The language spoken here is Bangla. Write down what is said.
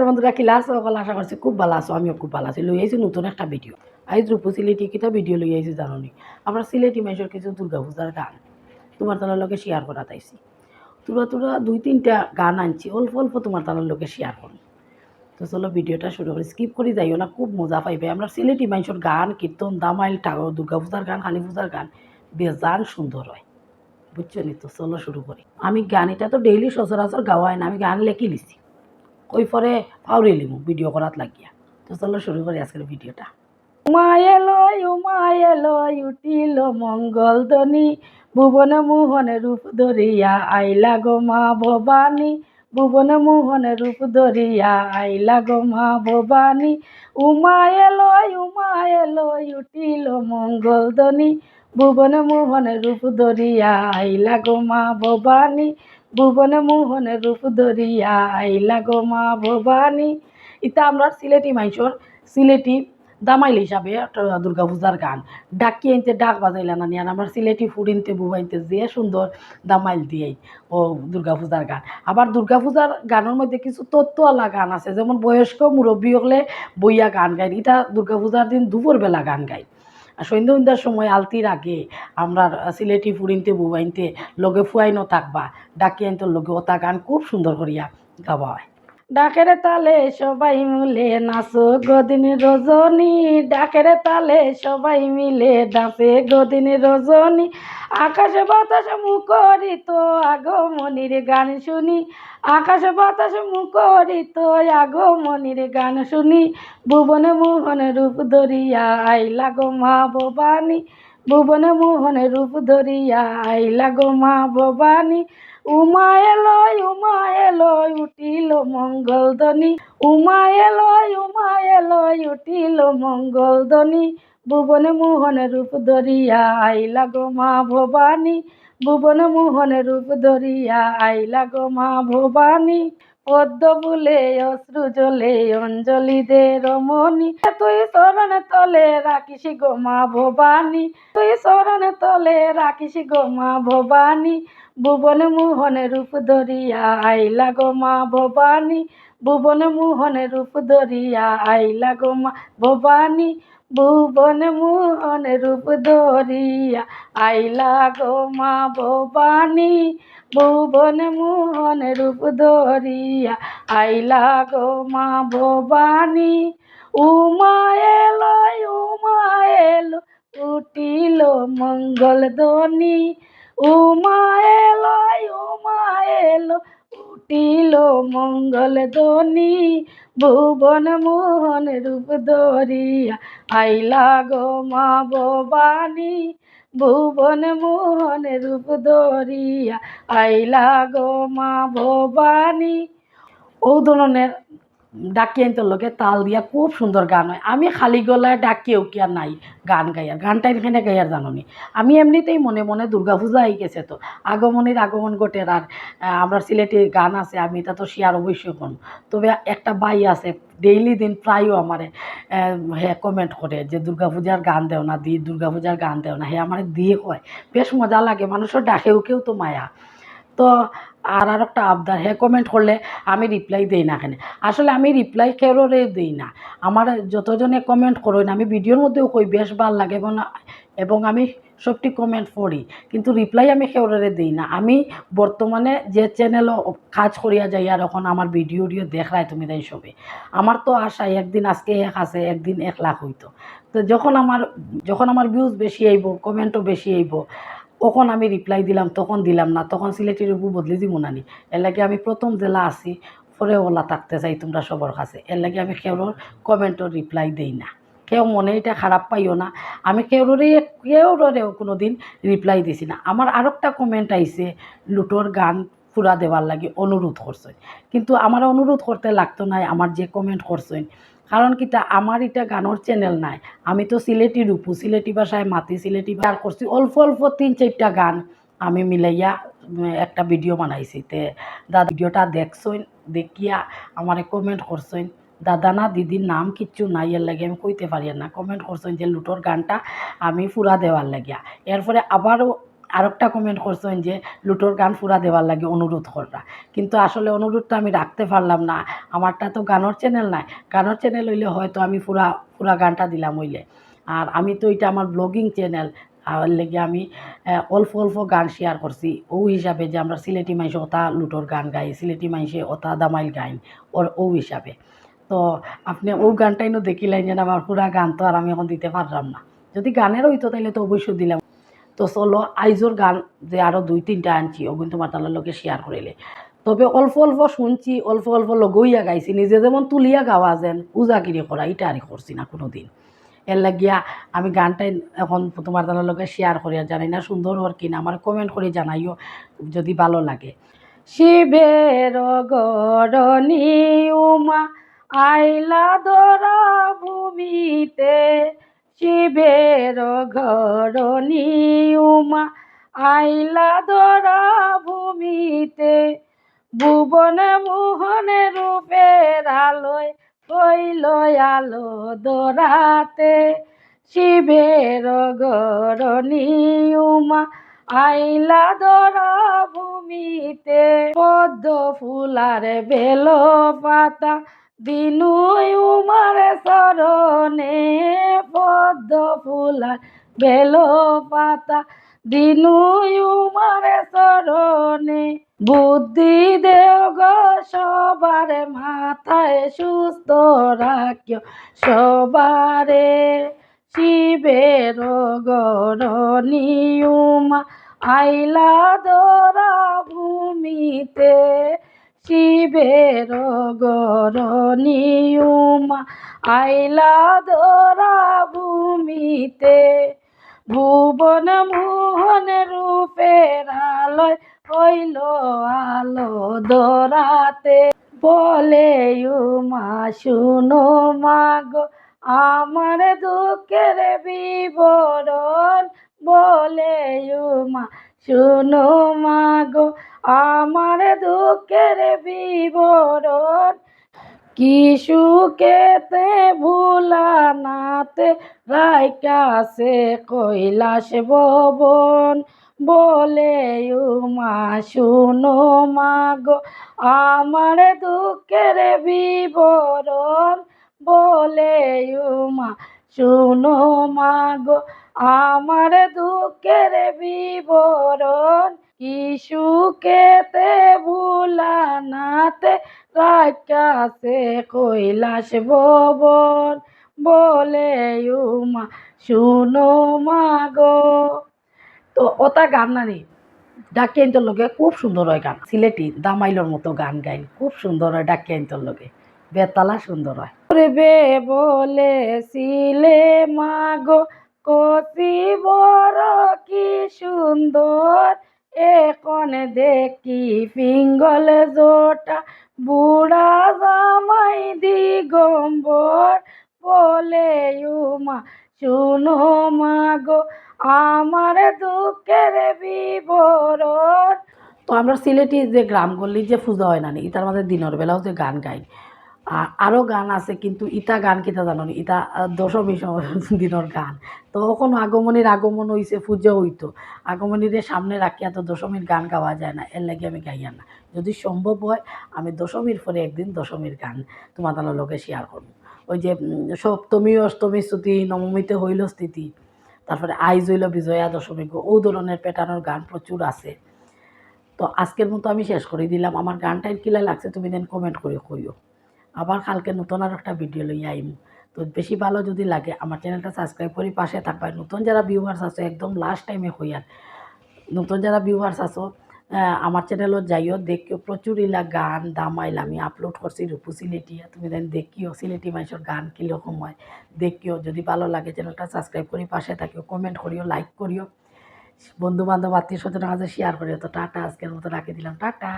নমস্কার বন্ধুরা কিলা আছো সকল? আশা করছি খুব ভালো আছো, আমিও খুব ভালো আছি। লই আইছি নতুন একটা ভিডিও আইজ রূপ সিলেটি কিতা ভিডিও লই আইছি জানি আমরা সিলেটি মাইসের কিছু দুর্গা পূজার গান তোমার তালার লগে শেয়ার করা তাইছি। তোরা তোরা দুই তিনটা গান আনছি, অল্প অল্প তোমার তালার লোকে শেয়ার করো। তো চলো ভিডিওটা শুরু করি স্কিপ করি, যাইও না, খুব মজা পাইবে। আমরা সিলেটি মাইসের গান, কীর্তন, দামাইল টাগর দুর্গা পূজার গান, কালী পূজার গান, বেজান সুন্দর হয়। বুঝছ নি? তো চলো শুরু করি। আমি গান এটা তো ডেইলি সচরাচর গাওয়াই না, আমি গান লেখি লিছি কই পরে পাউরি লিমু, ভিডিও করাত লাগিয়া। তো চলো শুরু করি আজকের ভিডিওটা। উমায়ে লয় উমায়ে লয় উঠিল মঙ্গল ধ্বনি। ভুবন মোহনে রূপ ধরিয়া আইলা গো মা ভবানী। ভুবন মোহনে রূপ ধরিয়া আইলা গো মা ভবানী। উমায়ে লয় উমায়ে লয় উঠিল মঙ্গল ধ্বনি। ভুবন মোহনে রূপ ধরিয়া আইলা গো মা ভবানী। ভুবন মোহনে রূপ ধরিয়া আইলা গো মা ভবানী। ইতা আমরা সিলেটি মাইসর, সিলেটি দামাইল হিসাবে দুর্গা পূজার গান। ডাকি আনতে ডাক বাজাইলা না নিয়ে আমরা সিলেটি ফুড়িনতে বুবাইতে যে সুন্দর দামাইল দিয়েই ও দুর্গা পূজার গান। আবার দুর্গা পূজার গানের মধ্যে কিছু তত্ত্বওয়ালা গান আছে, যেমন বয়স্ক মুরব্বী হলে বইয়া গান গায় এটা দুর্গা পূজার দিন দুপুরবেলা গান আর সন্ধ্যা সন্ধ্যার সময় আলতির আগে আমরা সিলেটি ফুড়িনতে বুবাইনতে, লগে ফুয়াইনও থাকবা ডাকি আনতে লগে ওটা গান খুব সুন্দর করিয়া গাওয়া হয়। ডাকের তালে সবাই মিলে নাচো গদিন রজনী। ডাকের তালে সবাই মিলে ডাকে গদিন রজনী। আকাশে বাতাসে মুখরিত, আগমনির গান শুনি। আকাশে বাতাসে মুখরিত, আগমনির গান শুনি। ভুবনে মোহনে রূপ ধরিয়া আইলা গো মা ভবানী। ভুবনে মোহনে রূপ ধরিয়া আইলা গো মা ভবানী। উমায় লয় উমা লয় উঠিল মঙ্গল ধ্বনি। উমা লয় উমা লয় উঠিল মঙ্গল ধ্বনি। ভুবন মোহনে রূপ ধরিয়া আইলা গো মা ভবানী। ভুবন মোহনে রূপ ধরিয়া আইলা গো মা ভবানী। পদ্ম ফুলে, অশ্রু জলে অঞ্জলি দে রমণী। তুই শরণ তলে রাখিস গো মা ভবানী। তুই শরণ তলে রাখিস গো মা ভবানী। ভুবন মোহনে রূপ ধরিয়া আইলা গো মা ভবানী। ভুবন মোহনে রূপ ধরিয়া আইলা গো মা ভবানী। ভুবন মোহন রূপ ধরিয়া আইলা গো মা ভবানী। ভুবন মোহন রূপ ধরিয়া আইলা গো মা ভবানী। উমা এলো উমা এলো, উঠিল মঙ্গল ধ্বনি। উমা এলো উমা এলো উঠিল মঙ্গল ধ্বনি, ভুবন মোহন রূপ ধরিয়া আইলা গো মা ভবানী, ভুবন মোহন রূপ ধরিয়া আইলা গো মা ভবানী। ও ডাকি আনতে লোকে তাল দিয়া খুব সুন্দর গান হয়। আমি খালি গলায় ডাকিও কি আর নাই গান গাইয়ার গানটা এখানে গাইয়ার জানি আমি এমনিতেই মনে মনে দুর্গা পূজা আই গেছে তো। আগমনের আগমন ঘটের আর আমরা সিলেটে গান আছে, আমি এটা তো শেয়ার অবশ্যই করব তবে একটা বাই আছে, ডেইলি দিন প্রায়ও আমারে হ্যাঁ কমেন্ট করে যে দুর্গা পূজার গান দেও না দি দুর্গা পূজার গান দেও না। হ্যাঁ আমার দিয়ে কয়। বেশ মজা লাগে মানুষের ডাকেও কেউ তো মায়া। তো আর আর একটা আবদার হ্যাঁ কমেন্ট করলে আমি রিপ্লাই দিই না এখানে। আসলে আমি রিপ্লাই কেউরে দিই না। আমার যতজনে কমেন্ট করো না আমি ভিডিওর মধ্যেও কই, বেশ ভালো লাগে এবং এবং আমি সবটি কমেন্ট পড়ি, কিন্তু রিপ্লাই আমি কেউরে দিই না। আমি বর্তমানে যে চ্যানেল কাজ করিয়া যাই আর এখন আমার ভিডিও উডিও দেখায় তুমি তাই সবে। আমার তো আশা একদিন আজকে এক আছে, একদিন এক লাখ হইতো। তো যখন আমার যখন আমার ভিউজ বেশি আইব কমেন্টও বেশি আইব কখন আমি রিপ্লাই দিলাম, তখন দিলাম না, তখন সিলেটের উপর বদলে দিব নানি। এর লাগে আমি প্রথম জেলা আছি, পরে ওলা থাকতে চাই তোমরা সবার কাছে। এর লাগে আমি কেউর কমেন্টও রিপ্লাই দেই না। কেউ মনে এটা খারাপ পাইও না। আমি কেউরে কেউরে কোনো দিন রিপ্লাই দিছি না। আমার আর একটা কমেন্ট আইছে, লুটোর গান পুরা দেওয়ার লাগে অনুরোধ করছেন কিন্তু আমার অনুরোধ করতে লাগতো না আমার যে কমেন্ট করছেন কারণ কিটা আমার এটা গানের চ্যানেল নাই। আমি তো সিলেটি রূপু, সিলেটি ভাষায় মাতি, সিলেটি আর করছি। অল্প অল্প তিন, চারটা গান আমি মিলাইয়া একটা ভিডিও বানাইছি। তে দাদা ভিডিওটা দেখছইন দেখিয়া আমারে কমেন্ট করছইন দাদা না, দিদির নাম কিচ্ছু নাই, এর লাগে আমি কইতে পারি না। কমেন্ট করছেন যে, লুটোর গানটা আমি পুরা দেওয়ার লাগিয়া। এরপরে আবারও আরেকটা কমেন্ট করছেন যে, লুটোর গান ফুরা দেওয়ার লাগে অনুরোধ কররা। কিন্তু আসলে অনুরোধটা আমি রাখতে পারলাম না। আমারটা তো গানের চ্যানেল নাই। গানের চ্যানেল হইলে হয়তো আমি পুরা পুরা গানটা দিলাম হইলে। আর আমি তো এটা আমার ব্লগিং চ্যানেল আর লেগে আমি অল্প অল্প গান শেয়ার করছি। ও হিসাবে যে আমরা সিলেটি মাইসে ওটা লুটোর গান গাই, সিলেটি মাইসে ওটা দামাইল গাই ওর, ও হিসাবে। তো আপনি ও গানটাইনও দেখিলেন যে আমার পুরা গান তো আর আমি এখন দিতে পারলাম না। যদি গানের হইতো তাহলে তো অবশ্যই দিলাম। তো চলো আইজোর গান যে আরও দুই, তিনটা আনছি ওগুন তোমার তালার লোকে শেয়ার করিলে তবে অল্প অল্প শুনছি, অল্প অল্প লগইয়া গাইছি, নিজে যেমন তুলিয়া গাওয়া যেন উজাগিরি করা এটা আর করছি না কোনো দিন এর লাগিয়া আমি গানটাই এখন তোমার তালার লোকে শেয়ার করি আর জানি না সুন্দর হর কিনা আমার কমেন্ট করে জানাইও, যদি ভালো লাগে। শিবের গরণী উমা, আইলা দরা ভূমিতে শিবের ঘরণী উমা আইলা দরা ভূমিতে ভুবনে মোহনে রূপের আলোয় হইল আলো দরাতে। শিবের গরণী উমা আইলা দরা ভূমিতে পদ্ম ফুলার বেল পাতা দিনু উমার চরণে পদ্ম ফুলার বেল পাতা। দিনু উমার চরণে বুদ্ধি দেও গো সবার, মাথায় সুস্থ রাখিও সবারে। শিবের গরণী উমা, আইলা দরা ভূমিতে শিবের গরণী উমা আইলা দরা ভূমিতে ভুবন মোহন রূপের আলোয় হইল আলো দরাতে। বলে, উমা, শুনো মাগো, আমার দুঃখের বিবরণ। বলে, উমা, শুনো মাগো দুঃখের বিবরণ। কি সুখেতে ভুলা নাতে রাইকাছে কৈলাস ভবন বলে উমা, শুনো মাগো, আমার দুঃখের বিবরণ বলে উমা, শুনো মাগো, আমার দুঃখের বিবরণ, কি ভুলা নাতে রাখাছে কৈলাস ভবন বলে, উমা, শুনো মাগো। তো ওটা গান না নানি ডাকিয়ান্তর লগে খুব সুন্দর হয় গান। সিলেটি দামাইলর মতো গান গাইন। খুব সুন্দর হয় ডাকিয়ান্তর লগে বেতালা সুন্দর হয়। বে বলে, সিলে মাগো কতি বড় কি সুন্দর। এখন দেখি পিঙ্গল জোটা বুড়া জামাই দিগম্বর বলে উমা শুনো মা মাগো আমার দুঃখের বিবরণ। তো আমরা সিলেটি যে গ্রামগুলি যে পূজা হয় না নি, ইতার মাঝে দিনের বেলাও যে গান গাই আরও গান আছে কিন্তু ইটা গান কিতা জানো আহ, দশমী দিনের গান। তো কখনো আগমনীর আগমন হইছে পুজো হইতো আগমনীর সামনে রাখিয়া তো দশমীর গান গাওয়া যায় না এর লাগে আমি গাইয়া না যদি সম্ভব হয় আমি দশমীর পরে একদিন দশমীর গান তোমার তার লোকে শেয়ার করব ওই যে সপ্তমী অষ্টমী স্তুতি নবমীতে হইল স্থিতি। তারপরে আইজ হইল বিজয়া দশমী গো ও ধরনের প্যাটার্নের গান প্রচুর আছে। তো আজকের মতো আমি শেষ করে দিলাম। আমার গানটাই কিলা লাগছে তুমি দেন কমেন্ট করে কইও আবার কালকে নতুন আর একটা ভিডিও লই আইম। তো বেশি ভালো যদি লাগে, আমার চ্যানেলটা সাবস্ক্রাইব করি পাশে থাকবা নতুন যারা ভিউয়ার্স আছে, একদম লাস্ট টাইমে হইয়ার নতুন যারা ভিউয়ার্স আছো আমার চ্যানেলত যাইও, দেখিও। প্রচুর ইলা গান, দামাইল আমি আপলোড করছি, রূপু সিলেটিয়া তুমি দেন দেখিও, সিলেটি মানুষের গান কীরকম হয়, দেখিও। যদি ভালো লাগে, চ্যানেলটা সাবস্ক্রাইব করি পাশে থাকিও। কমেন্ট করিও লাইক করিও। বন্ধু বান্ধব আত্মীয় স্বজনের মাঝে শেয়ার করিও। তো টাটা, আজকের মতো রাখি দিলাম। টাটা!